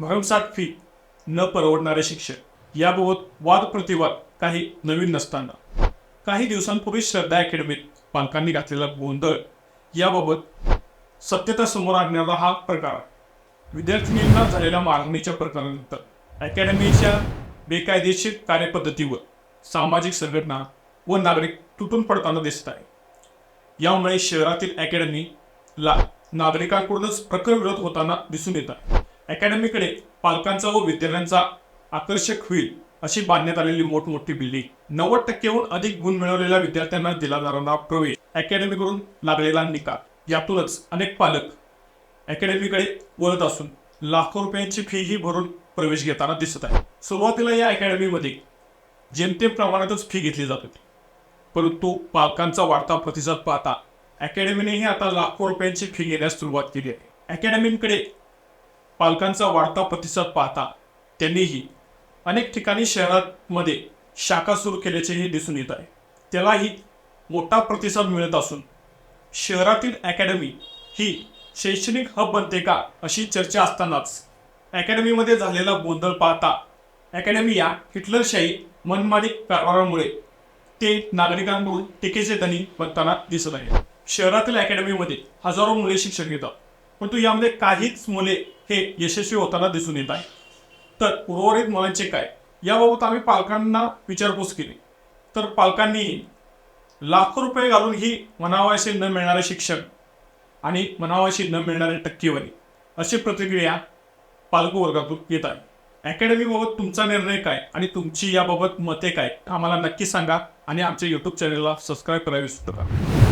भरमसाठ फी न परवडणारे शिक्षक. याबाबत वाद प्रतिवाद काही नवीन नसताना. काही दिवसांपूर्वी श्रद्धा अकॅडमीत पालकांनी घातलेला गोंधळ. याबाबत सत्यता समोर आणणारा हा प्रकार आहे. विद्यार्थिनींना झालेल्या मागणीच्या प्रकारानंतर अकॅडमीच्या बेकायदेशीर कार्यपद्धतीवर सामाजिक संघटना व नागरिक तुटून पडताना दिसत आहे. यामुळे शहरातील अकॅडमीला नागरिकांकडूनच प्रखर विरोध होताना दिसून येत आहे. अकॅडमीकडे पालकांचा व विद्यार्थ्यांचा आकर्षक होईल अशी बांधण्यात आलेली मोठमोठी बिल्डिंग. नव्वद टक्केहून अधिक गुण मिळवलेल्या विद्यार्थ्यांना दिला जाणारा प्रवेश अकॅडमीकडून लागलेला निकाल. यातूनच अनेक पालक अकॅडमीकडे वळत असून लाखो रुपयांची फी ही भरून प्रवेश घेताना दिसत आहे सुरुवातीला या अकॅडमीमध्ये जेमतेम प्रमाणातच फी घेतली जात होती. परंतु पालकांचा वाढता प्रतिसाद पाहता अकॅडमीनेही आता लाखो रुपयांची फी घेण्यास सुरुवात केली आहे. अकॅडमीकडे पालकांचा वाढता प्रतिसाद पाहता त्यांनीही अनेक ठिकाणी शहरामध्ये शाखा सुरू केल्याचेही दिसून येत आहे. त्यालाही मोठा प्रतिसाद मिळत असून शहरातील अकॅडमी ही शैक्षणिक हब बनते का अशी चर्चा असतानाच अकॅडमीमध्ये झालेला गोंधळ पाहता अकॅडमी या हिटलरशाही मनमानी कारभारामुळे ते नागरिकांकडून टीकेचे धनी बनताना दिसत आहे. शहरातील अकॅडमीमध्ये हजारो मुले शिक्षण घेतात. परंतु यामध्ये काहीच मुले हे यशस्वी होताना दिसून येत आहे. तर उर्वरित मुलांचे काय? याबाबत आम्ही पालकांना विचारपूस केली. तर पालकांनी लाखो रुपये घालून ही मनावाशी न मिळणारे शिक्षण आणि मनावाशी न मिळणारे टक्केवारी अशी प्रतिक्रिया पालकवर्गातून येत आहे. अकॅडमीबाबत तुमचा निर्णय काय आणि तुमची याबाबत मते काय? आम्हाला नक्की सांगा आणि आमच्या यूट्यूब चॅनलला सबस्क्राईब करायला विसरू नका.